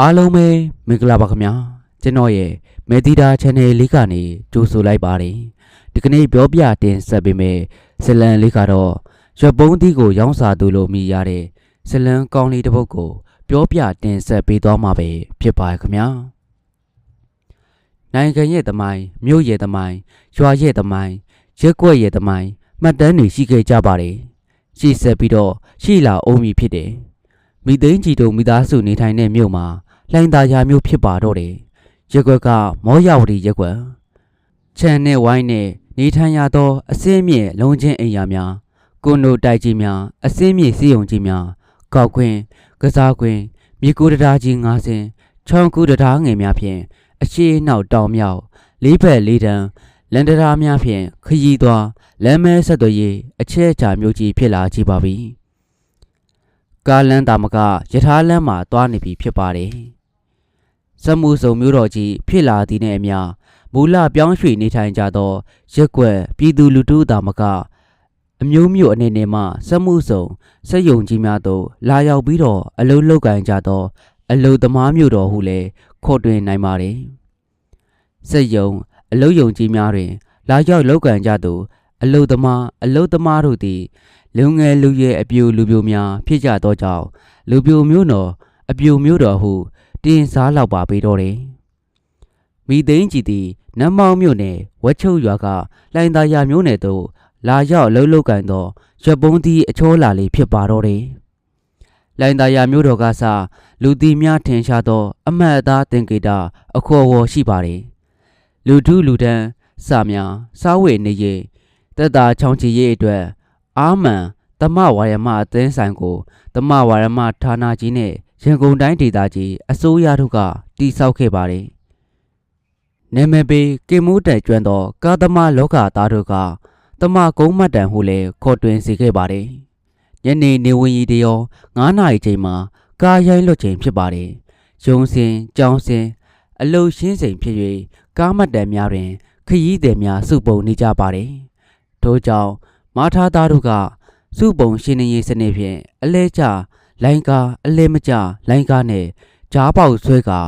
အားလုံးပဲမင်္ဂလာပါခင်ဗျာကျွန်တော်ရဲ့မေတီတာ channel လေးကနေကြိုဆိုလိုက်ပါတယ်ဒီကနေ့ပြောပြတင်ဆက်ပေးမယ်ဇလန်လေးကတော့ရွက်ပုံးသီးကိုရောင်းစာသူလို့မြည်ရတဲ့ဇလန်ကောင်းလေးတစ်ပုဒ်ကို ပြောပြတင်ဆက်ပေးသွားမှာပဲဖြစ်ပါခင်ဗျာနိုင်ငံရဲ့သမိုင်းမြို့ရဲ့သမိုင်းရွာရဲ့သမိုင်းရက်ကွက်ရဲ့သမိုင်းမှတ်တမ်းတွေရှိခဲ့ကြပါတယ်ရှိဆက်ပြီးတော့ရှိလာအောင်မည်ဖြစ်တယ် မိသိန်းကြည်တုံမိသားစုနေထိုင်တဲ့မြို့မှာလှိုင်သာယာမြို့ဖြစ်ပါတော့တယ်ရက်ကွက်ကမောရဝတီရက်ကွက်ခြံနဲ့ဝိုင်းနဲ့နေထိုင်ရသောအစင်းမြင့်လုံးချင်းအိမ်ယာများကွန်ဒိုတိုက်ကြီးများအစင်းမြင့်စီယုံကြီးများကောက်ခွင်းကစားခွင်းမြေကူတံတားကြီး၅ဆင်းချောင်းကူတံတားငယ်များဖြင့်အရှိအနောက်တောင်မြောက်လေးဘက်လေးတန်းလန်တရာများဖြင့်ခရီးသွားလမ်းမဲဆက်သွယ်ရေးအချက်အချာမျိုးကြီးဖြစ်လာကြပါပြီ ကားလန်းတာမကယထာလန်းမှာသွားနေပြီဖြစ်ပါတယ်စက်မှုစုံမျိုးတော်ကြီးဖြစ်လာသည်နဲ့အမျှမူလပြောင်းရွှေ့နေထိုင်ကြသောရက်ကွက်ပြည်သူလူထုတာမကအမျိုးမျိုးအနေနဲ့မှစက်မှုစုံစက်ယုံကြီးများသို့လာရောက်ပြီးတော့အလုလုတ်ကန်ကြသော အလုသမားမျိုးတော်ဟုလည်းခေါ်တွင်နိုင်ပါတယ်စက်ယုံအလုယုံကြီးများတွင် လာရောက်လောက်ကန်ကြသူအလုသမားအလုသမားတို့သည် လူငယ်လူရွယ်အပြူလူပြိုများဖြစ်ကြသောကြောင့်လူပြိုမျိုးတော်အပြူမျိုးတော်ဟုတင်စားလောက်ပါပေတော့တယ်မိသိန်းကြည်သည်နတ်မောင်မြို့နယ်ဝက်ချုပ်ရွာကလိုင်သာယာမြို့နယ်သို့လာရောက်လှုပ်လှုပ်ကန်သောရွက်ပုံးသီးအချောလာလေးဖြစ်ပါတော့တယ်လိုင်သာယာမြို့တော်ကစလူတီများထင်ရှားသော အမတ်အသားတင်ကေတာအခေါ်အဝေါ်ရှိပါတယ်လူထုလူတန်းစာများစားဝေနေရေးတက်တာချောင်းချီရေးအတွက် အာမန်တမဝါယမအသင်းဆိုင်ကိုတမဝါယမဌာနကြီးနဲ့ရန်ကုန်တိုင်းဒေသကြီးအစိုးရတို့ကတည်ဆောက်ခဲ့ပါတယ်။နာမည်ပေးကင်မိုးတိုင်ကျွမ်းသောကာသမာလောကသားတို့ကတမကုန်းမတ်တန်ဟုလည်းခေါ်တွင်စေခဲ့ပါတယ်။ညနေနေဝင်ရီတရော9နာရီချိန်မှာကားရိုင်းလွတ်ချိန်ဖြစ်ပါတယ်။ရုံစင်ကြောင်းစင်အလုရှင်းချိန်ဖြစ်၍ကားမတ်တန်များတွင်ခရီးသည်များစုပုံနေကြပါတယ်။ထို့ကြောင့် မာထားသားတို့ကစုပုံရှင်နေရေးစနစ်ဖြင့်အလဲကျလိုင်းကားအလဲမကျလိုင်းကားနဲ့ကြားပေါက်ဆွဲကာ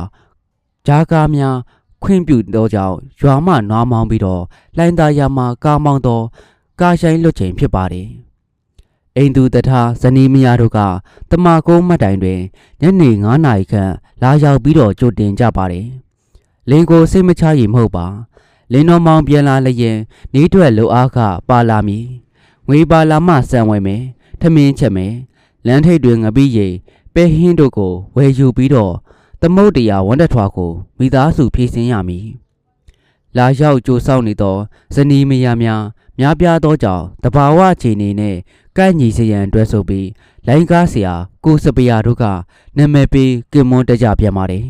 ကြားကားများခွင့်ပြုသောကြောင့်ရွာမှနွားမောင်းပြီးတော့လိုင်းသားရမှာကားမောင်းသောကားဆိုင်လွတ်ချိန်ဖြစ်ပါတယ်။အိမ်သူတထားဇနီးမယားတို့ကတမကုန်းမတ်တိုင်တွင်ညနေ9နာရီခန့်လာရောက်ပြီးတော့ကြိုတင်ကြပါတယ်။လင်းကိုစိတ်မချရည်မဟုတ်ပါ။လင်းတော်မောင်ပြန်လာလျင်နေထွက်လိုအားကပါလာမည်။ ငွေပါလာမှစံဝယ်မယ်။ထမင်းချက်မယ်။လမ်းထိပ်တွင်ငပိရိပ်ပဲဟင်းတို့ကိုဝယ်ယူပြီးတော့သမုတ်တရားဝန်တထွားကိုမိသားစုဖြည့်ဆင်းရမည်။လာရောက်ကြိုဆောက်နေသောဇနီးမယားများများပြားသောကြောင့်တဘာဝအခြေအနေနဲ့ကန့်ညီစရန်အတွက်ဆိုပြီးလိုင်းကားဆရာကိုစပယာတို့ကနာမည်ပေးကင်မွန်တကြပြန်ပါတယ်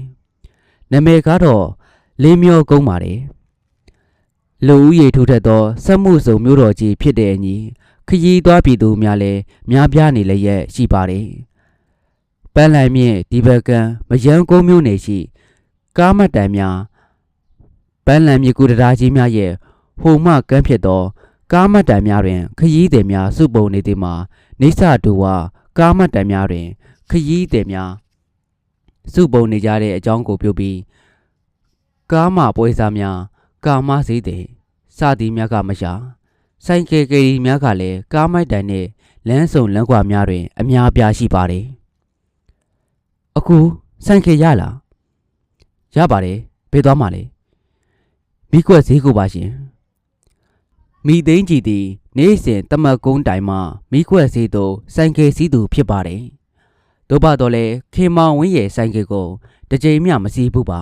။နာမည်ကတော့လေးမျိုးကုန်းပါတယ်။လူဦးရေထူထပ်သောစက်မှုစုံမျိုးတော်ကြီးဖြစ်တဲ့အညီ ခရီးသွားပြည်သူများလည်းများပြားနေလျက်ရှိပါတယ်။ပန်းလိုင်မြင့်ဒီဘက်ကံမယန်းကုန်းမျိုးနယ်ရှိကားမတ်တန်များပန်းလန်မြေကူတရာကြီးများရဲ့ဟိုမှကမ်းဖြစ်သော ကားမတ်တန်များတွင် ခရီးသည်များစုပုံနေသည်မှာနေဆတူဝကားမတ်တန်များတွင် ခရီးသည်များစုပုံနေကြတဲ့အကြောင်းကိုပြောပြီးကားမပွဲစားများကာမစည်းသည်စသည်များကမရှာ ဆိုင်ကယ်ကယ်ရီများကလည်းကားမိုက်တိုင်နဲ့လမ်းစုံလမ်းကွာများတွင် အများပြားရှိပါတယ်အခုဆိုင်ကယ်ရလားရပါတယ်ဘယ်သွားမှလဲမိကွက်ဈေးကိုပါရှင်မိသိန်းကြည်သည်နေ့စဉ်တမတ်ကုန်းတိုင်မှမိကွက်ဈေးသို့ဆိုင်ကယ်စီးသူဖြစ်ပါတယ်တို့ပါတော့လေခေမောင်ဝင်းရဲ့ဆိုင်ကယ်ကိုတစ်ကြိမ်မျှမစီးဘူးပါ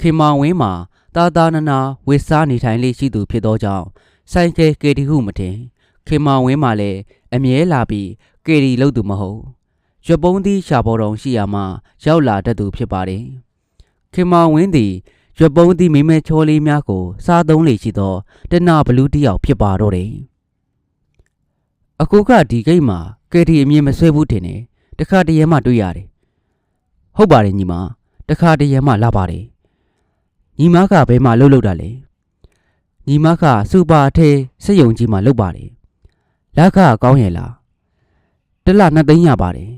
ခေမောင်ဝင်းမှာတာတာနာနာဝစ်စားနေထိုင်လေးရှိသူဖြစ်သောကြောင့် ဆိုင်ကယ်ကေတီဟုမတင်ခေမောင်ဝင်းမှာလည်းအမြဲလာပြီးကေတီလို့သူမဟုတ်ရွက်ပုံးသီးရှာပေါ်တော်ရှိရာမှရောက်လာတတ်သူဖြစ်ပါတယ်ခေမောင်ဝင်းသည်ရွက်ပုံးသီးမိမဲချောလေးများကို စားသုံးလေရှိသောတနာဘလူးတယောက်ဖြစ်ပါတော့တယ်အခုကဒီဂိတ်မှာကေတီအမြင်မဆွဲဘူးတင်တယ်တခါတရံမှတွေ့ရတယ်ဟုတ်ပါတယ်ညီမတခါတရံမှလာပါတယ်ညီမကဘယ်မှာလှုပ်လှုပ်တာလဲ ညီမကစူပါအထဲစက်ယုံကြီးမှာလှုပ်ပါတယ်လက်ကကောင်းရဲ့လားတလနှစ်သိန်းရပါတယ်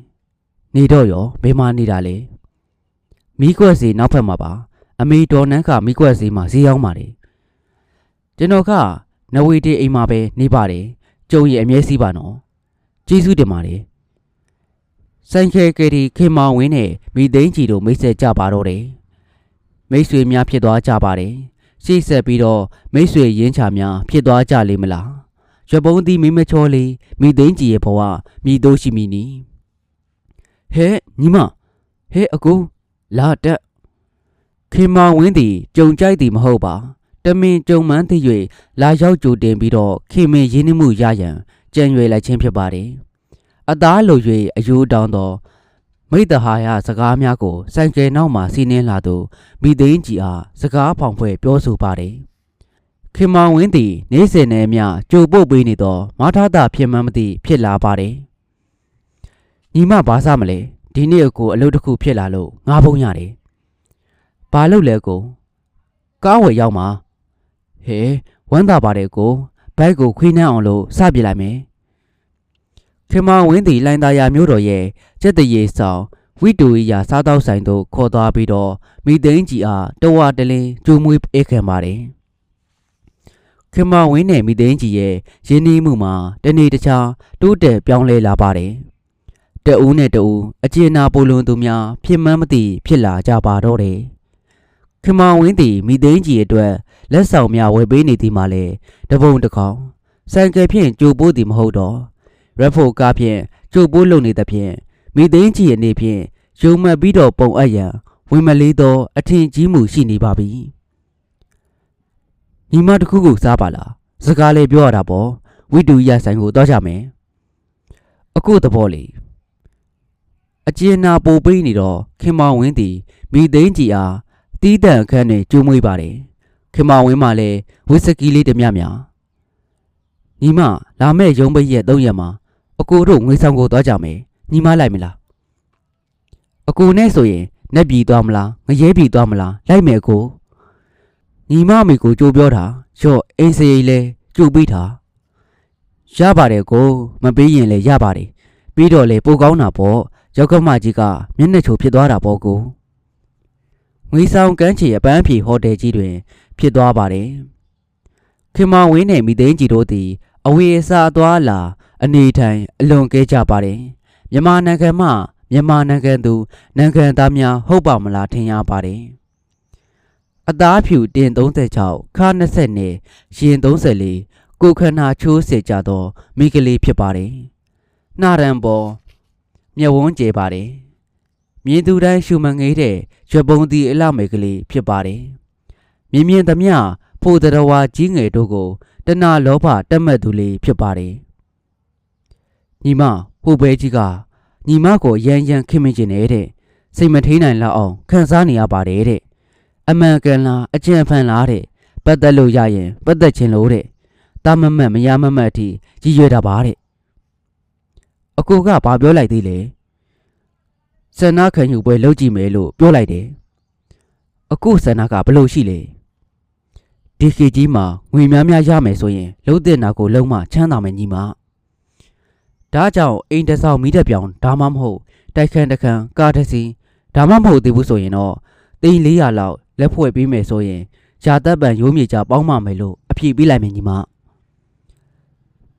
နေတော့ရောဘယ်မှာနေတာလဲမိကွက်စီနောက်ဖက်မှာပါအမေဒေါ်နန်းကမိကွက်စီမှာဈေးရောက်ပါတယ်ကျွန်တော်ကနဝေတီအိမ်မှာပဲနေပါတယ်ကျုံရဲ့အမြဲစီးပါနော်ကျေးဇူးတင်ပါတယ်ဆိုင်ခဲကယ်ဒီခေမောင်ဝင်းနဲ့မိသိန်းကြီးတို့မိတ်ဆက်ကြပါတော့တယ်မိတ်ဆွေများဖြစ်သွားကြပါတယ် ရှေ့ဆက်ပြီးတော့မိတ်ဆွေရင်းချများဖြစ်သွားကြလိမ့်မလားရွှေပုံးသီးမိမချောလေးမိသိန်းကြီးရဲ့ဘဝမိတို့ရှိမိနီဟဲ့ညီမဟဲ့အကူလာတက်ခေမောင်ဝင်းသည်ကြုံကြိုက်သည်မဟုတ်ပါတမင်ကြုံမှန်းသိ၍လာရောက်ကြိုတင်ပြီးတော့ခေမင်းရင်းနှီးမှုရရန်ကြံရွယ်လိုက်ခြင်းဖြစ်ပါတယ်အသားလို၍အယိုးတောင်းသော မိတ္တဟာယစကားများကိုစိုင်ကယ်နောက်မှစီးနှင်းလာသူမိသိန်းကြီးအားစကားဖောင်ဖွဲ့ပြောဆိုပါတယ်ခေမောင်ဝင်းသည်နေစဉ်နဲ့မျှကြိုပုတ်ပေးနေသောမထာတာဖြစ်မှန်းမသိဖြစ်လာပါတယ်ညီမဘာစားမလဲဒီနေ့အကိုအလုပ်တစ်ခုဖြစ်လာလို့ငါဖုံးရတယ်ဘာလုပ်လဲကိုကားဝယ်ရောက်မှာဟဲဝမ်းသာပါတယ်ကိုဘိုက်ကိုခွေးနှမ်းအောင်လို့စပြလိုက်မယ် ခေမောင်ဝင်းသည်လိုင်သာယာမျိုးတော်ရဲ့ကျက်တရေဆောင်ဝိတူရီယာစားတောက်ဆိုင်သို့ခေါ်သွားပြီးတော့မိသိန်းကြီးအားတဝတလင်းကျူးမွေးအေးခံပါတယ်ခေမောင်ဝင်းနဲ့မိသိန်းကြီးရဲ့ရင်းနှီးမှုမှာတနေ့တခြားတိုးတက်ပြောင်းလဲလာပါတယ်တအူးနဲ့တအူးအကျဉ်းနာပိုလွန်သူများဖြစ်မှန်းမသိဖြစ်လာကြပါတော့တယ်ခေမောင်ဝင်းသည်မိသိန်းကြီးအတွက်လက်ဆောင်များဝယ်ပေးနေသည်မှာလေတပုံတစ်ကောင်ဆိုင်ကယ်ဖြင့်ကြိုပိုးသည်မဟုတ်တော့ ရက်ဖို့ကားဖြင့်ကြိုပိုးလုံနေသဖြင့်မိသိန်းကြီးအနေဖြင့်ယုံမှတ်ပြီးတော့ပုံအပ်ရန်ဝင်မလေးသောအထင်ကြီးမှုရှိနေပါပြီညီမတစ်ခုခုစားပါလားစကားလေးပြောရတာပေါ့ဝိတူရဆိုင်ကိုတော့ကြမယ်အခုသဘောလေးအကျဉ်းနာပိုပေးနေတော့ခင်မောင်ဝင်းသည်မိသိန်းကြီးအားတီးတန့်အခန်းတွင်ကျူးမွေးပါတယ်ခင်မောင်ဝင်းမှလည်းဝစ်စကီလေးတစ်မြမြညီမလာမဲ့ရုံးပိတ်ရဲ့၃ရက်မှာ အကိုတို့ငွေဆောင်ကိုသွားကြမယ်ညီမလိုက်မလားအကိုနဲ့ဆိုရင်နှက်ပြည်သွားမလားငရဲပြည်သွားမလားလိုက်မယ်အကိုညီမမိကိုကြိုးပြောတာရော့အိမ်စရိတ်လဲကြိုးပြီးတာရပါတယ်ကိုမပေးရင်လည်းရပါတယ်ပြီးတော့လေပိုကောင်းတာပေါ့ရောက်ကမကြီးကမျက်နှာချိုဖြစ်သွားတာပေါ့ကိုငွေဆောင်ကန်းချီအပန်းဖြေဟိုတယ်ကြီးတွင် ဖြစ်သွားပါတယ်ခင်မောင်ဝင်းနဲ့မိသိန်းကြီးတို့သည်အဝေအစာသွားလာ အနေထိုင်အလွန်ကဲကြပါတယ်မြန်မာနိုင်ငံမှမြန်မာနိုင်ငံသူနိုင်ငံသားများဟုတ်ပါမလားထင်ရပါတယ်အသားဖြူတင်36ခါ20နဲ့ရင်34ကိုခန္ဓာချိုးစေကြသောမိကလေးဖြစ်ပါတယ်နှာရံပေါ်မျက်ဝန်းကျဲပါတယ်မြင်သူတိုင်းရှုမငေးတဲ့ရွက်ပုံသီအလှမေကလေးဖြစ်ပါတယ်မြင်မြင်သမျှဖို့တရဝါကြီးငယ်တို့ကိုတဏလောဘတက်မှတ်သူလေးဖြစ်ပါတယ် ညီမဟိုဘဲကြီးကညီမကိုရန်ရန်ခင်မင်ကျင်နေတဲ့စိတ်မထိန်နိုင်လောက်အောင်ခံစားနေရပါတယ်တဲ့အမှန်ကန်လားအကျဉ်းဖန်လားတဲ့ပတ်သက်လို့ရရင်ပတ်သက်ခြင်းလို့တဲ့တာမမတ်မရမမတ်အထိကြီးရွယ်တာပါတဲ့အကိုကဘာပြောလိုက်သေးလဲဆန္ဒခံယူပွဲလုပ်ကြည့်မယ်လို့ပြောလိုက်တယ်အခုဆန္ဒကဘလို့ရှိလဲဒီခေကြီးမှာငွေများများရမယ်ဆိုရင်လုံးတဲ့နာကိုလုံးမချမ်းသာမယ်ညီမ ဒါကြောင့်အိမ်တဆောက်မိတဲ့ပြောင်ဒါမှမဟုတ်တိုက်ခန်းတခန်းကားတစ်စီးဒါမှမဟုတ်သေးဘူးဆိုရင်တော့သိန်း400လောက်လက်ဖွဲ့ပေးမယ်ဆိုရင်ရှားတပ်ပံရိုးမြေကြပေါင်းမမယ်လို့အဖြေပေးလိုက်မယ်ညီမ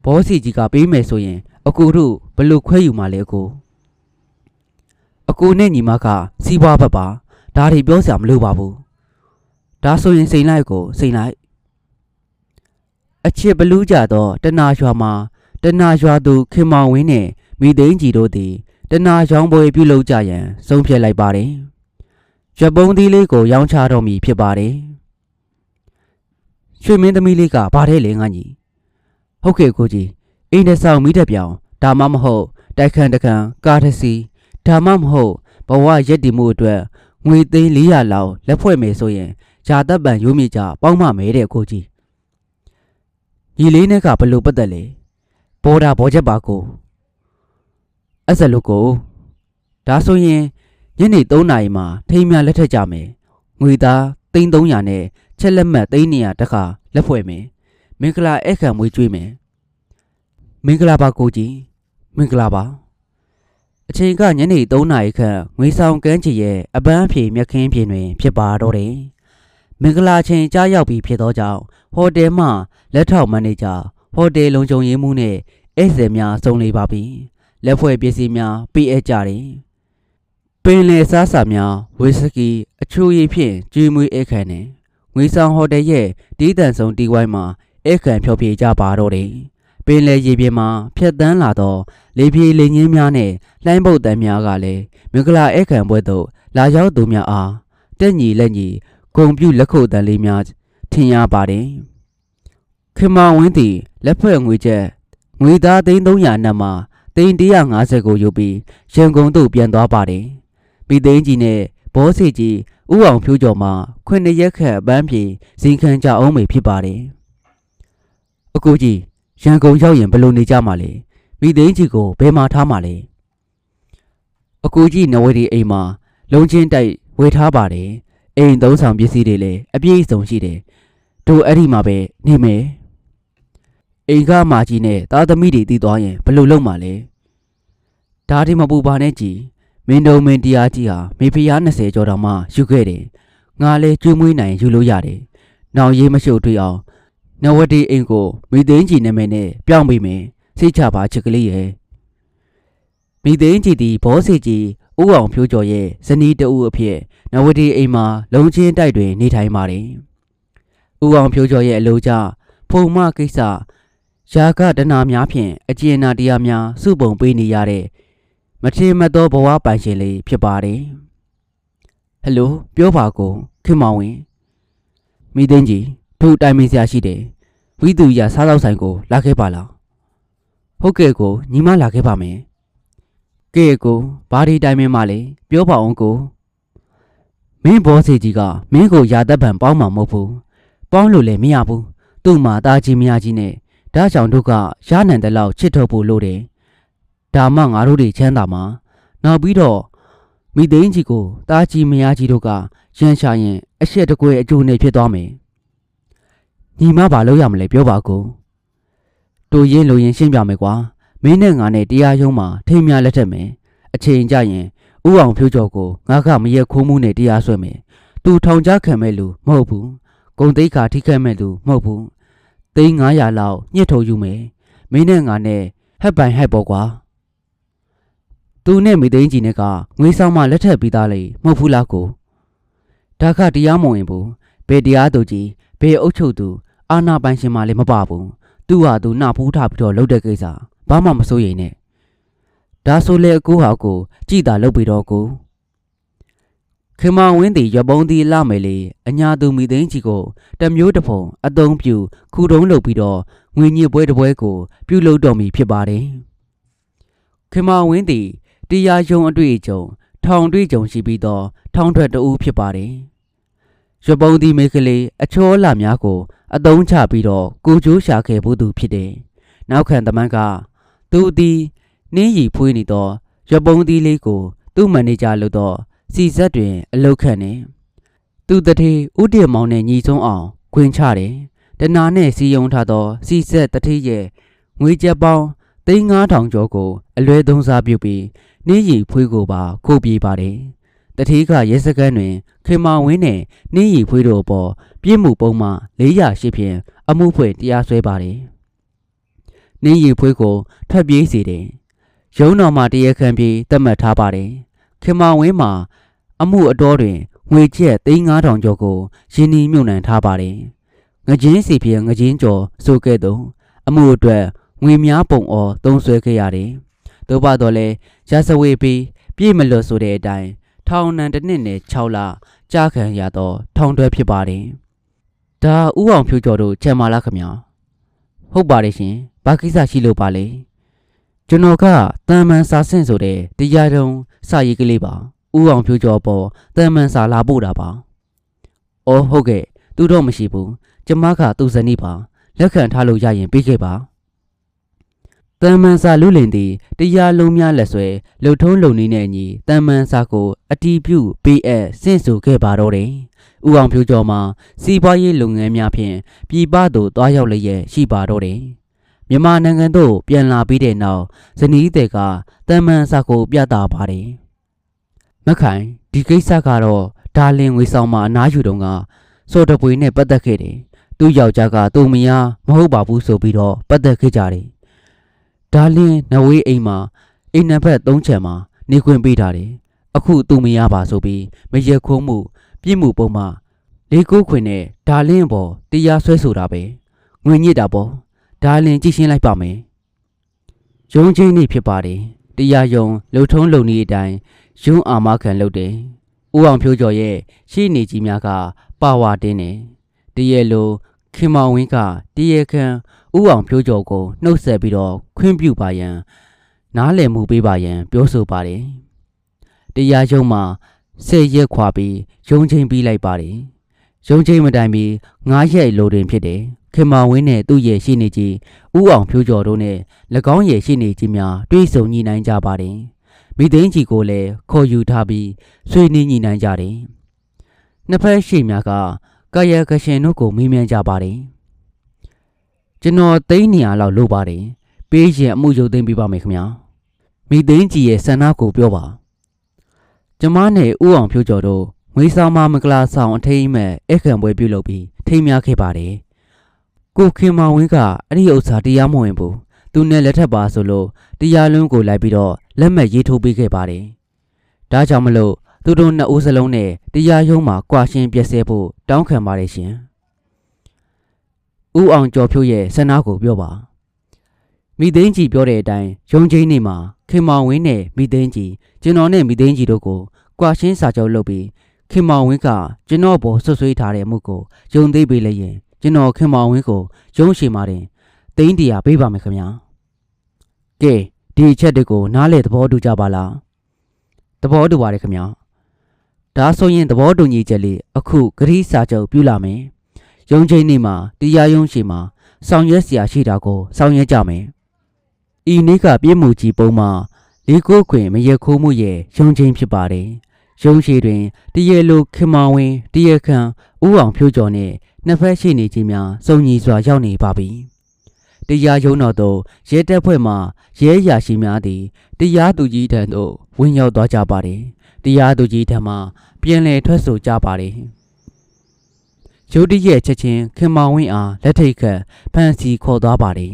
ဘောစီကြီးကပေးမယ်ဆိုရင်အကူတို့ဘလို့ခွဲယူမှာလဲအကူအကူနဲ့ညီမကစီးပွားဘက်ပါဒါတွေပြောစရာမလိုပါဘူးဒါဆိုရင်စိန်လိုက်ကိုစိန်လိုက်အချစ်ဘလူးကြတော့တနာရွာမှာ တနာရွာသူခင်မောင်ဝင်းနဲ့မိသိန်းကြီးတို့သည်တနာရောင်းပွဲပြုလုပ်ကြရန်ဆုံးဖြတ်လိုက်ပါတယ်။ရွက်ပုံးသီးလေးကိုရောင်းချတော့မည်ဖြစ်ပါတယ်။ရွှေမင်းသမီးလေးကဘာတဲ့လဲငါကြီး။ဟုတ်ကဲ့ကိုကြီးအိမ်တဆောင်မိတဲ့ပြောင်ဒါမှမဟုတ်တိုက်ခန်းတခန်းကားတစ်စီးဒါမှမဟုတ်ဘဝရက်တည်မှုအတွက်ငွေသိန်း400လောက်လက်ဖွဲ့မယ်ဆိုရင်ဂျာတပ်ပံရိုးမြေကြပေါင်းမမဲတဲ့ကိုကြီးညီလေးနဲ့ကဘလို့ပတ်သက်လဲ ဘောတာဘောချက်ပါကိုအဲ့ဆက်လို့ကိုဒါဆိုရင်ညနေ3နာရီမှာထိမ်းများလက်ထက်ကြမယ်ငွေသား3300နဲ့ချက်လက်မှတ်300တခါလက်ဖွဲ့မယ်မင်္ဂလာအခမ်းမွေးကျွေးမယ်မင်္ဂလာပါကိုကြီးမင်္ဂလာပါအချိန်ကညနေ3နာရီခန့်ငွေဆောင်ကန်းချီရဲ့အပန်းဖြေမြက်ခင်းပြင်တွင် ဖြစ်ပါတော့တယ်။မင်္ဂလာချိန်ကြားရောက်ပြီးဖြစ်သောကြောင့်ဟိုတယ်မှလက်ထောက်မန်နေဂျာ ဟိုတယ်လုံခြုံရေးမှုနဲ့ဧည့်သည်များစုံလည်ပါပြီ။လက်ဖွဲ့ပစ္စည်းများပေးအပ်ကြတယ်။ပင်လယ်စားစာများဝီစကီအချိုရည်ဖြင့်ကျွေးမွေးဧည့်ခံတယ်။ငွေဆောင်ဟိုတယ်ရဲ့တီးတန်ဆုံးတီးဝိုင်းမှာဧည့်ခံဖျော်ဖြေကြပါတော့တယ်။ပင်လယ်ရေပြင်မှာဖြတ်တန်းလာသောလေပြေလေငင်းများနဲ့လှိုင်းပုတ်တန်းများကလည်းမင်္ဂလာဧကန်ပွဲသို့လာရောက်သူများအားတက်ညီလက်ညီဂုံပြုလက်ခုပ်တန်းလေးများထင်ရပါတယ်။ ခင်မောင်ဝင်းသည်လက်ဖွဲ့ငွေချက်ငွေသားသိန်း300နက်မှသိန်း150ကိုယူပြီးရန်ကုန်သို့ပြန်သွားပါတယ်။ပြည်သိန်းကြီးနဲ့ဘောစီကြီးဥအောင်ဖြိုးကျော်မှခွင့်ရက်ခက်ပန်းပြေဇင်ခံကြအောင်မေဖြစ်ပါတယ်။အကူကြီးရန်ကုန်ရောက်ရင်ဘယ်လိုနေကြမှာလဲ။မိသိန်းကြီးကိုဘယ်မှာထားမှာလဲအကူကြီးနဝရီအိမ်မှာလုံချင်းတိုက်ဝေထားပါတယ်အိမ်သုံးဆောင်ပစ္စည်းတွေလည်းအပြည့်အစုံရှိတယ်တို့အဲ့ဒီမှာပဲနေမယ် အိမ်ကမာကြီးနဲ့သားသမီးတွေတည်သွားရင်ဘယ်လိုလုပ်မှာလဲဒါဒီမပူပါနဲ့ကြည်မင်းတို့မင်းတရားကြီးဟာမေဖျား20ကျော်တောင်မှယူခဲ့တယ်ငါလည်းကျွေးမွေးနိုင်ယူလို့ရတယ်နောက်ရေးမရှုပ်တွေ့အောင်နဝတီအိမ်ကိုမိသိန်းကြီးနာမည်နဲ့ပြောင်းပေးမယ်စိတ်ချပါချစ်ကလေးရဲ့မိသိန်းကြီးဒီဘောစီကြီးဥအောင်ဖြိုးကျော်ရဲ့ဇနီးတဦးအဖြစ်နဝတီအိမ်မှာလုံချင်းတိုက်တွင်နေထိုင်ပါတယ်။ဥအောင်ဖြိုးကျော်ရဲ့အလို့ကြဖုံမကိစ္စ ရာဂတနာများဖြင့်အကျဉ်းနာတရားများစုပုံပေးနေရတဲ့မထင်မသောဘဝပိုင်ရှင်လေးဖြစ်ပါတယ်။ဟယ်လိုပြောပါကိုခင်မောင်ဝင်မိသိန်းကြီးတို့တိုင်ပင်စရာရှိတယ်။ဝိသူရစားတော့ဆိုင်ကိုလာခဲ့ပါလား။ဟုတ်ကဲ့ကိုညီမလာခဲ့ပါမယ်။ကဲကိုဘာဒီတိုင်ပင်မလဲပြောပါအောင်ကိုမင်းဘောစီကြီးကမင်းကိုရာသက်ပံပေါင်းမှာမဟုတ်ဘူး။ပေါင်းလို့လည်းမရဘူး။သူ့မှာတာကြီးမရကြီးနဲ့ ဒါကြောင့်တို့ကရနိုင်တဲ့လောက်ချစ်ထုတ်ဖို့လိုတယ်။ဒါမှငါတို့တွေချမ်းသာမှာနောက်ပြီးတော့မိသိန်းကြီးကိုတာကြီးမရကြီးတို့ကရန်ရှာရင်အရှက်တကွဲအကျိုးနဲ့ဖြစ်သွားမယ်။ညီမဘာလုပ်ရမလဲပြောပါကို။တို့ရင်လိုရင်ရှင်းပြမယ်ကွာ။မင်းနဲ့ငါနဲ့တရားရုံးမှာထိမ်းများလက်ထက်မယ်။အချိန်ကြရင်ဥအောင်ဖြိုးကျော်ကိုငါကမရက်ခိုးမှုနဲ့တရားစွဲမယ်။သူထောင်ချခံမဲ့လူမဟုတ်ဘူး။ဂုံသိက္ခာထိခိုက်မဲ့လူမဟုတ်ဘူး။ သိန်း900လောက်ညှစ်ထုတ်ယူမယ်။မင်းနဲ့ငါနဲ့ဟက်ပိုင်ဟက်ပေါ့ကွာ။သူနဲ့မိသိန်းကြီးနဲ့ကငွေဆောင်မှလက်ထက်ပြီးသားလေမဟုတ်ဘူးလားကို။ဒါကတရားမဝင်ဘူး။ဘယ်တရားသူကြီးဘယ်အုပ်ချုပ်သူအာနာပိုင်ရှင်မှလည်းမပါဘူး။သူ့ဟာသူနှဖူးထားပြီးတော့လုပ်တဲ့ကိစ္စဘာမှမစိုးရိမ်နဲ့။ဒါဆိုလေအကူဟာကိုကြည်တာလုပ်ပြီးတော့ကို ခင်မဝင်းတီရပုံးတီလာမယ်လေအညာသူမိသိန်းကြီးကိုတမျိုးတစ်ဖုံအသုံးပြုခုတုံးလုပ်ပြီးတော့ငွေညစ်ပွဲတစ်ပွဲကို ပြုလုပ်တော်မူဖြစ်ပါတယ်ခင်မဝင်းတီတရားယုံအတွေ့အကြုံထောင်တွေ့ကြုံရှိပြီးတော့ထောင်ထွက်တူဖြစ်ပါတယ်ရပုံးတီမိတ်ကလေးအချောလာများကို အသုံးချပြီးတော့ကိုကျိုးရှာခဲ့ဖို့သူဖြစ်တယ်နောက်ခံတမန်ကသူသည်နင်းရီဖွေးနေသောရပုံးသီးလေးကို သူ့မန်နေဂျာလို့တော့ စီဇက်တွင် အလုတ်ခန့်နေသူတထေဥတည်မောင်နဲ့ညီဆုံးအောင်ခွင်ချတယ်တနာနဲ့စီယုံထားသော စီဇက်တထေရဲ့ငွေကြက်ပေါင်း3900ကျော်ကို အလွဲသုံးစားပြုပြီးနင်းရီဖွေးကိုပါခိုးပြေးပါတယ်တထေကရဲစခန်းတွင် ခင်မောင်ဝင်းနဲ့နင်းရီဖွေးတို့အပေါ်ပြစ်မှုပုံမှ408ဖြင့်အမှုဖွင့်တရားစွဲပါတယ်နင်းရီဖွေးကိုထွက်ပြေးစေတယ်ရုံးတော်မှာတရားခံပြီးသတ်မှတ်ထားပါတယ်။ ခင်မောင်ဝင်းမှာ အမှုအတော်တွင်ငွေကျပ်3,500ကျော်ကိုရင်းနှီးမြှုပ်နှံထားပါတယ်။ငချင်းစီဖြင့်ငချင်းကျော်ဆိုခဲ့သောအမှုအတွက်ငွေများပုံအော်သုံးဆွဲခဲ့ရတယ်။သို့ပါတော့လဲရာဇဝေပြီးပြည့်မလွတ်ဆိုတဲ့အတိုင်းထောင်နှံတစ်နှစ်နဲ့6လကြာခံရသောထောင်တွဲဖြစ်ပါတယ်။ဒါဥအောင်ဖြိုးကျော်တို့ချက်မာလားခင်ဗျာ။ဟုတ်ပါတယ်ရှင်။ဘာကိစ္စရှိလို့ပါလဲ။ ကျွန်တော်ကတန်မန်စာဆင့်ဆိုတဲ့တရားတုံးစာရေးကလေးပါဥအောင်ဖြိုးကျော်ပေါ်တန်မန်စာလာပို့တာပါ။အော်ဟုတ်ကဲ့သူတော့မရှိဘူးကျမကသူ့ဇနီးပါလက်ခံထားလို့ရရင်ပြီးခဲ့ပါ။တန်မန်စာလူလင်သည်တရားလုံးများလက်ဆွဲလှုပ်ထုံးလုံနေတဲ့အညီတန်မန်စာကိုအတီးပြုပေးအပ်ဆင့်ဆိုခဲ့ပါတော့တယ်။ဥအောင်ဖြိုးကျော်မှာစီးပွားရေးလုပ်ငန်းများဖြင့်ပြည်ပသို့တွားရောက်လျက်ရှိပါတော့တယ်။ မြန်မာနိုင်ငံသို့ပြန်လာပြီးတဲ့နောက်ဇနီးတဲ့ကတမန်စာကိုပြတာပါတယ်မခိုင်ဒီကိစ္စကတော့ဒါလင်ငွေဆောင်မှာအနားယူတော့ကစော်တပွေနဲ့ပတ်သက်ခဲ့တယ်သူ့ယောက်ျားကသူ့မယားမဟုတ်ပါဘူးဆိုပြီးတော့ပတ်သက်ခဲ့ကြတယ်ဒါလင်နဝေးအိမ်မှာအိမ်နံပါတ်3ချံမှာနေခွင့်ပေးထားတယ်အခုသူ့မယားပါဆိုပြီးမရက်ခုံးမှုပြစ်မှုပုံမှာလေးကိုခွင်နဲ့ဒါလင်းအပေါ်တရားဆွဲဆိုတာပဲငွေညစ်တာပေါ့ ဒါလင်းကြည့်ရှင်းလိုက်ပါမယ်ရုံးချင်းနေဖြစ်ပါတယ်တရားယုံလှုပ်ထုံးလုံနေအတိုင်းယုံအာမခံလုပ်တယ်ဦးအောင်ဖြိုးကျော်ရဲ့ရှေ့နေကြီးများကပါဝါတင်းတယ်တရက်လိုခင်မောင်ဝင်းကတရက်ခန့်ဦးအောင်ဖြိုးကျော်ကိုနှုတ်ဆက်ပြီးတော့ခွင့်ပြုပါရန်နားလည်မှုပေးပါရန်ပြောဆိုပါတယ်တရားယုံမှာဆယ်ရက်ခွာပြီးရုံးချင်းပြီးလိုက်ပါတယ်ရုံးချင်းမတိုင်မီငားရက်လိုတွင်ဖြစ်တယ် ခင်မောင်ဝင်းနဲ့သူ့ရဲ့ရှေ့နေကြီးဦးအောင်ဖြိုးကျော်တို့နဲ့၎င်းရဲ့ရှေ့နေကြီးများတွေ့ဆုံညှိနှိုင်းကြပါတယ်မိသိန်းကြီးကိုလည်းခေါ်ယူထားပြီးဆွေးနွေးညှိနှိုင်းကြတယ်နှစ်ဖက်ရှေ့များကကာယကရှင်တို့ကိုမေးမြန်းကြပါတယ်ကျွန်တော်သိန်းနေရလောက်လိုပါတယ်ပေးရင်အမှုရုပ်သိမ်းပေးပါမယ်ခင်ဗျာမိသိန်းကြီးရဲ့ဆန္ဒကိုပြောပါကျမနဲ့ဦးအောင်ဖြိုးကျော်တို့ငွေဆောင်မမကလာဆောင်အထိမ်းအမဲ့အခန့်ပွဲပြုလုပ်ပြီးထိမ်းများခဲ့ပါတယ် ကိုခင်မောင်ဝင်းကအဲ့ဒီဥစ္စာတရားမဝင်ဘူးသူနဲ့လက်ထပ်ပါဆိုလို့တရားလွန်းကိုလိုက်ပြီးတော့လက်မှတ်ရေးထိုးပေးခဲ့ပါတယ်ဒါကြောင့်မလို့သူတို့နှစ်ဦးစလုံးနဲ့တရားရုံးမှာကြွာရှင်းပြည့်စဲဖို့တောင်းခံပါတယ်ရှင်ဦးအောင်ကျော်ဖြိုးရဲ့ဆန္ဒကိုပြောပါမိသိန်းကြီးပြောတဲ့အတိုင်းရုံးချင်းနေမှာခင်မောင်ဝင်းနဲ့မိသိန်းကြီးကျွန်တော်နဲ့မိသိန်းကြီးတို့ကိုကြွာရှင်းစာချုပ်လုပ်ပြီးခင်မောင်ဝင်းကကျွန်တော်ပေါ်ဆွဆွေးထားတဲ့အမှုကိုယုံသိပေးလိုက်ရင် ကျွန်တော်ခင်မောင်ဝင်းကိုရုံးရှိမှတင်သိန်းတရာပေးပါမယ်ခင်ဗျာကဲဒီအချက်တွေကိုနားလေသဘောတူကြပါလားသဘောတူပါတယ်ခင်ဗျာဒါဆိုရင်သဘောတူညီချက်လေးအခုဂရိစာချုပ်ပြုလာမယ်ရုံးချင်းနေ့မှာတရားရုံးရှိမှာဆောင်ရွက်စရာရှိတာကိုဆောင်ရွက်ကြမယ်ဤနေ့ကပြည့်မှုကြီးပုံမှာလေးကိုခွင်မရက်ခိုးမှုရဲ့ရုံးချင်းဖြစ်ပါတယ်ရုံးရှိတွင်တရေလိုခင်မောင်ဝင်းတရေခန့်ဦးအောင်ဖြိုးကျော်နဲ့ နှစ်ဖက်ရှိနေခြင်းများစုံညီစွာရောက်နေပါပြီတရားရုံးတော်သို့ရဲတပ်ဖွဲ့မှရဲရာရှိများသည်တရားသူကြီးထံသို့ဝင်ရောက်သွားကြပါတယ်တရားသူကြီးထံမှပြန်လည်ထွက်ဆိုကြပါတယ်ရုတ်တရက်ချက်ချင်းခင်မောင်ဝင်းအားလက်ထိတ်ခတ်ဖမ်းဆီးခေါ်သွားပါတယ်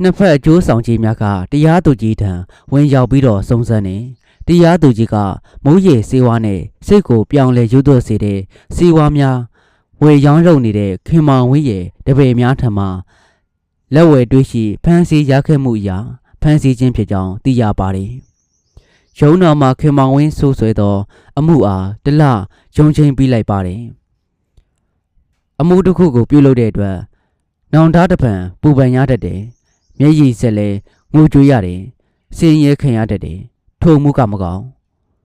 နှစ်ဖက်အကျိုးဆောင်ကြီးများကတရားသူကြီးထံဝင်ရောက်ပြီးတော့စုံစမ်းနေတရားသူကြီးကမိုးရေစေဝါနဲ့စိတ်ကိုပြောင်းလဲယူသွစေတဲ့စေဝါများ ဝေရောင်းရုံနေတဲ့ခင်မောင်ဝင်းရဲ့တပည့်များထံမှလက်ဝဲတွေးရှိဖမ်းဆီးရခဲ့မှုအရာဖမ်းဆီးခြင်းဖြစ်ကြောင်းသိရပါတယ်။ရုံတော်မှာခင်မောင်ဝင်းဆိုးဆွဲသော အမှုအားတလရုံချင်းပြီးလိုက်ပါတယ်။အမှုတစ်ခုကိုပြုလုပ်တဲ့အတွက်နောင်သားတစ်ဖန်ပူပန်ရတတ်တယ်။မျက်ရည်ဆက်လဲငိုကြွေးရတယ်။စင်ရဲခံရတတ်တယ်။ထိုမှုကမကောင်း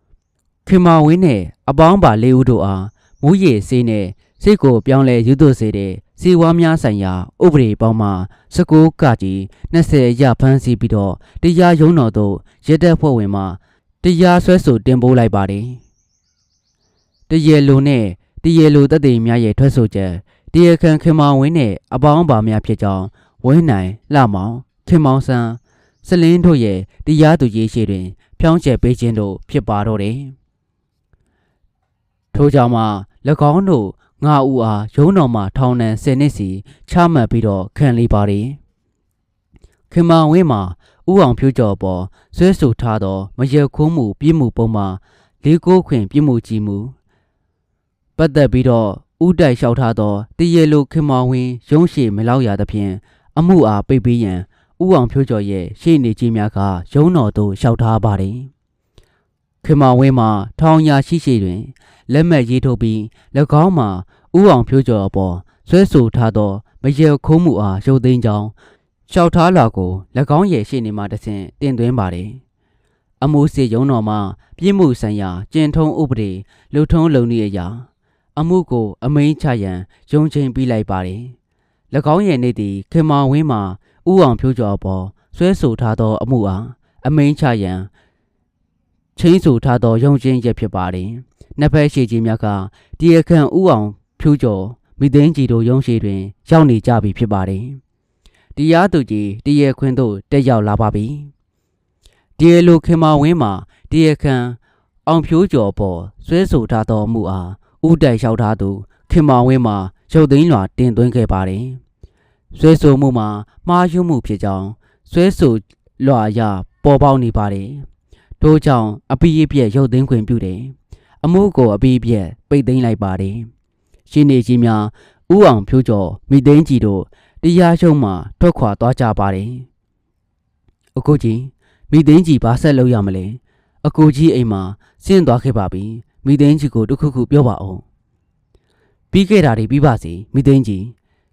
။ခင်မောင်ဝင်းနဲ့အပေါင်းပါလေးဦးတို့အားမူရည်စေးနဲ့ စိတ်ကိုပြောင်းလဲယူသွစေတဲ့စီဝါများဆိုင်ရာဥပဒေပေါင်းမှာ19ကကြီး20ရဖမ်းဆီးပြီးတော့တရားရုံးတော်သို့ရတဲ့ဖွဲ့ဝင်မှာတရားစွဲဆိုတင်ပို့လိုက်ပါတယ်။တရေလိုနဲ့တရေလိုတက်တဲ့များရဲ့ထွက်ဆိုချက်တရားခံခင်မောင်ဝင်းနဲ့အပေါင်းပါများဖြစ်ကြောင်းဝင်းနိုင်လှမောင်ခင်မောင်ဆန်းစလင်းတို့ရဲ့တရားသူကြီးရှိတွင် ဖြောင်းကျက်ပေးခြင်းတို့ဖြစ်ပါတော့တယ်။ထို့ကြောင့်မှ၎င်းတို့ ငါဦးအားရုံးတော်မှာထောင်ဒဏ်10နှစ်စီချမှတ်ပြီးတော့ခံလေးပါတယ်ခင်မောင်ဝင်းမှာဥအောင်ဖြိုးကျော်ပေါ်ဆွဲဆိုထားသော မရက်ခိုးမှုပြစ်မှုပုံမှာလေးကိုခွင်ပြစ်မှုကြီးမှုပတ်သက်ပြီးတော့ဥတိုက်လျှောက်ထားသောတရေလိုခင်မောင်ဝင်းရုံးရှိမလောက်ရသဖြင့်အမှုအားပိတ်ပေးရန်ဥအောင်ဖြိုးကျော်ရဲ့ရှေ့နေကြီးများကရုံးတော်သို့လျှောက်ထားပါတယ် ခင်မောင်ဝင်းမှာထောင်ရာရှိရှိတွင်လက်မှတ်ရေးထိုးပြီး၎င်းမှာဥအောင်ဖြိုးကျော်အပေါ်ဆွဲဆိုထားသောမရေခိုးမှုအားရုပ်သိမ်းကြောင်းလျှောက်ထားလာကို၎င်းရဲ့ရှေ့နေမှတဆင့်တင်သွင်းပါတယ်။အမှုစီရုံးတော်မှပြစ်မှုဆိုင်ရာကျင့်ထုံးဥပဒေလူထုံးလုံနည်းအရာ အမှုကိုအမိန့်ချရန်ရုံးချိန်ပြီးလိုက်ပါတယ်။၎င်းရဲ့နေ့သည်ခင်မောင်ဝင်းမှာဥအောင်ဖြိုးကျော်အပေါ်ဆွဲဆိုထားသောအမှုအားအမိန့်ချရန် ချင်းဆိုထားသောရုံးချင်းရက်ဖြစ်ပါတယ်။နှစ်ဖက်ရှိကြီးများကတရားခံဥအောင်ဖြူကျော်မိသိန်းကြီးတို့ရုံးရှိတွင် ရောက်နေကြပြီဖြစ်ပါတယ်တရားသူကြီးတရားခွင်သို့တက်ရောက်လာပါပြီတရားလိုခင်မာဝင်းမှာတရားခံအောင်ဖြိုးကျော်ပေါ်ဆွဲဆိုထားသောမှုအားဥတိုက်လျှောက်ထားသူခင်မာဝင်းမှာရုပ်သိမ်းလွှာတင်သွင်းခဲ့ပါတယ်ဆွဲဆိုမှုမှာမှားယွင်းမှုဖြစ်ကြောင်းဆွဲဆိုလွှာအရပေါ်ပေါက်နေပါတယ် ထို့ကြောင့်အပိအပြက်ရုပ်သိမ်းခွင့်ပြုတယ်အမှုကိုအပိအပြက်ပိတ်သိမ်းလိုက်ပါတယ်ရှင်းနေကြီးများဥအောင်ဖြိုးကျော်မိသိန်းကြီးတို့တရားရှုံးမှာထွက်ခွာသွားကြပါတယ်အကိုကြီးမိသိန်းကြီးဘာဆက်လုပ်ရမလဲအကိုကြီးအိမ်မှာဆင်းသွားခဲ့ပါပြီမိသိန်းကြီးကိုတစ်ခုခုပြောပါအောင်ပြီးခဲ့တာတွေပြီးပါစေမိသိန်းကြီး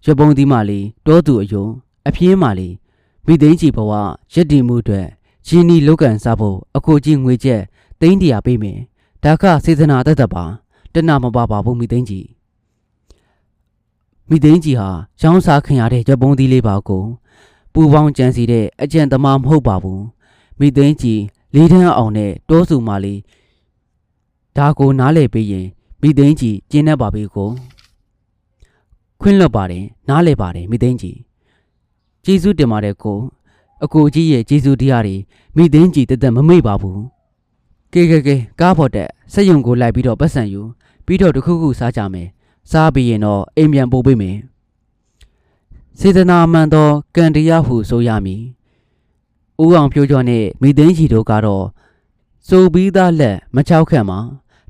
ရပုံသီးမလေးတောသူအယုံအပြင်းမလေးမိသိန်းကြီးဘဝရည်တည်မှုအတွက် ဂျင်းနီလောက်ကန်စားဖို့အကိုကြီးငွေကျက်သိန်းတရာပေးမယ်ဒါကစေစနာတသက်ပါတဏမပါပါဘူးမိသိန်းကြီးမိသိန်းကြီးဟာရောင်းစားခင်ရတဲ့ရပုံသီးလေးပါကိုပူပေါင်းကြံစီတဲ့အကြံသမားမဟုတ်ပါဘူးမိသိန်းကြီးလေးတန်းအောင်နဲ့တောစုမာလေးဒါကိုနားလေပေးရင်မိသိန်းကြီးကျင်းနေပါပြီကိုခွင့်လွတ်ပါတယ်နားလေပါတယ်မိသိန်းကြီးကျေးဇူးတင်ပါတယ်ကို အကိုကြီးရဲ့ကျေးဇူးတရားတွေမိသိန်းကြီးတသက်မမေ့ပါဘူးကဲကဲကဲကားပေါ်တက်စက်ယုံကိုလိုက်ပြီးတော့ပတ်စံယူပြီးတော့တစ်ခုခုစားကြမယ်စားပြီးရင်တော့အိမ်ပြန်ပို့ပေးမယ်စေတနာမှန်သောကံတရားဟုဆိုရမည်ဦးအောင်ဖြိုးကျော်နဲ့မိသိန်းကြီးတို့ကတော့စိုးပြီးသားလက်မချောက်ခန့်မှာ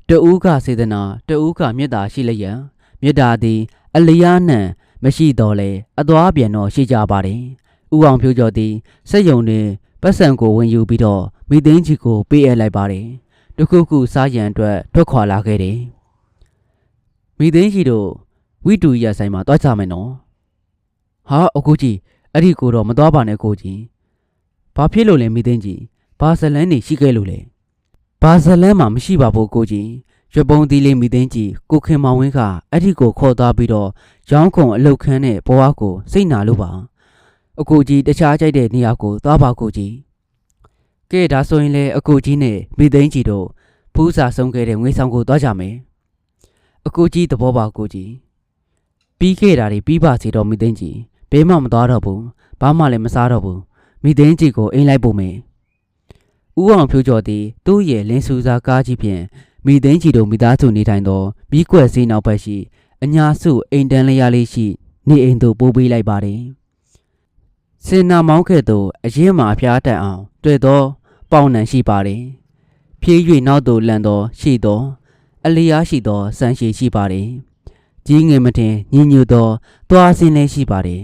တဦးကစေတနာတဦးကမေတ္တာရှိလျက်မေတ္တာသည် အလျားနှံမရှိတော့လေအသွားပြန်တော့ရှိကြပါတယ်။ ဥအောင်ဖြိုးကျော်သည်စက်ယုံတွင်ပတ်စံကိုဝင်ယူပြီးတော့မိသိန်းကြီးကိုပေးအပ်လိုက်ပါတယ်။တခုခုစားရန်အတွက်ထွက်ခွာလာခဲ့တယ်။မိသိန်းကြီးတို့ဝိတူရဆိုင်မှာတွားကြမယ်နော်။ဟာအကူကြီးအဲ့ဒီကိုတော့မသွားပါနဲ့ကိုကြီး။ဘာဖြစ်လို့လဲမိသိန်းကြီး။ဘာဇလန်းနေရှိခဲ့လို့လဲ။ဘာဇလန်းမှာမရှိပါဘူးကိုကြီး။ရပုံသီးလေးမိသိန်းကြီးကိုခင်မောင်ဝင်းကအဲ့ဒီကိုခေါ်သွားပြီးတော့ရောင်းခုံအလုတ်ခန်းနဲ့ဘဝကိုစိတ်နာလို့ပါ အကူကြီးတခြားကြိုက်တဲ့နေရာကိုသွားပါကိုကြီးကဲဒါဆိုရင်လေအကူကြီးနဲ့မိသိန်းကြီးတို့ဖူးစာဆုံးခဲ့တဲ့ငွေဆောင်ကိုသွားကြမယ်အကူကြီးသဘောပါကိုကြီးပြီးခဲ့တာတွေပြီးပါစေတော့မိသိန်းကြီးဘဲမှမသွားတော့ဘူးဘာမှလည်းမစားတော့ဘူးမိသိန်းကြီးကိုအိမ်လိုက်ဖို့မယ်ဦးအောင်ဖြိုးကျော်သည်သူ့ရဲ့လင်းစုစာကားကြီးဖြင့်မိသိန်းကြီးတို့မိသားစုနေထိုင်သောမိကွက်စင်းနောက်ဘက်ရှိအညာစုအိမ်တန်းလျားလေးရှိနေအိမ်သို့ပို့ပေးလိုက်ပါတယ်။ စင်နာမောင်းခဲ့သို့အရင်မှအဖျားတက်အောင်တွေ့သော ပေါင်နံရှိပါတယ်။ဖြေး၍နောက်သို့လန်သောရှိသော အလျားရှိသောစံရှိရှိပါတယ်။ကြီးငယ်မထင်ညင်ညူသောသွားစင်းလည်းရှိပါတယ်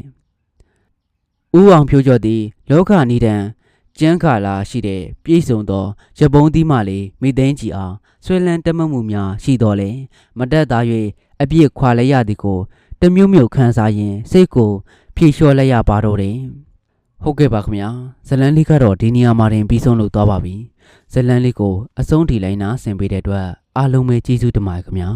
။ဦးအောင်ဖြိုးကျော်သည် လောကနီးတံကျန်းကာလာရှိတဲ့ပြည့်စုံသောရပုံးသီးမလေးမိသိန်းကြီးအောင်ဆွေလန်းတမတ်မှုများရှိတော်လေမတက်သား၍အပြစ်ခွာလည်းရသည်ကို တမျိုးမျိုးခံစားရင်စိတ်ကိုဖြေလျှော့လိုက်ရပါတော့တယ် ဟုတ်ကဲ့ပါခင်ဗျာဇလန်းလေးကတော့ဒီနေရာမှာတင်ပြီးဆုံးလို့သွားပါပြီဇလန်းလေးကိုအဆုံးထိလိုက်နာဆင်ပေးတဲ့အတွက်အားလုံးပဲကျေးဇူးတင်ပါတယ်ခင်ဗျာ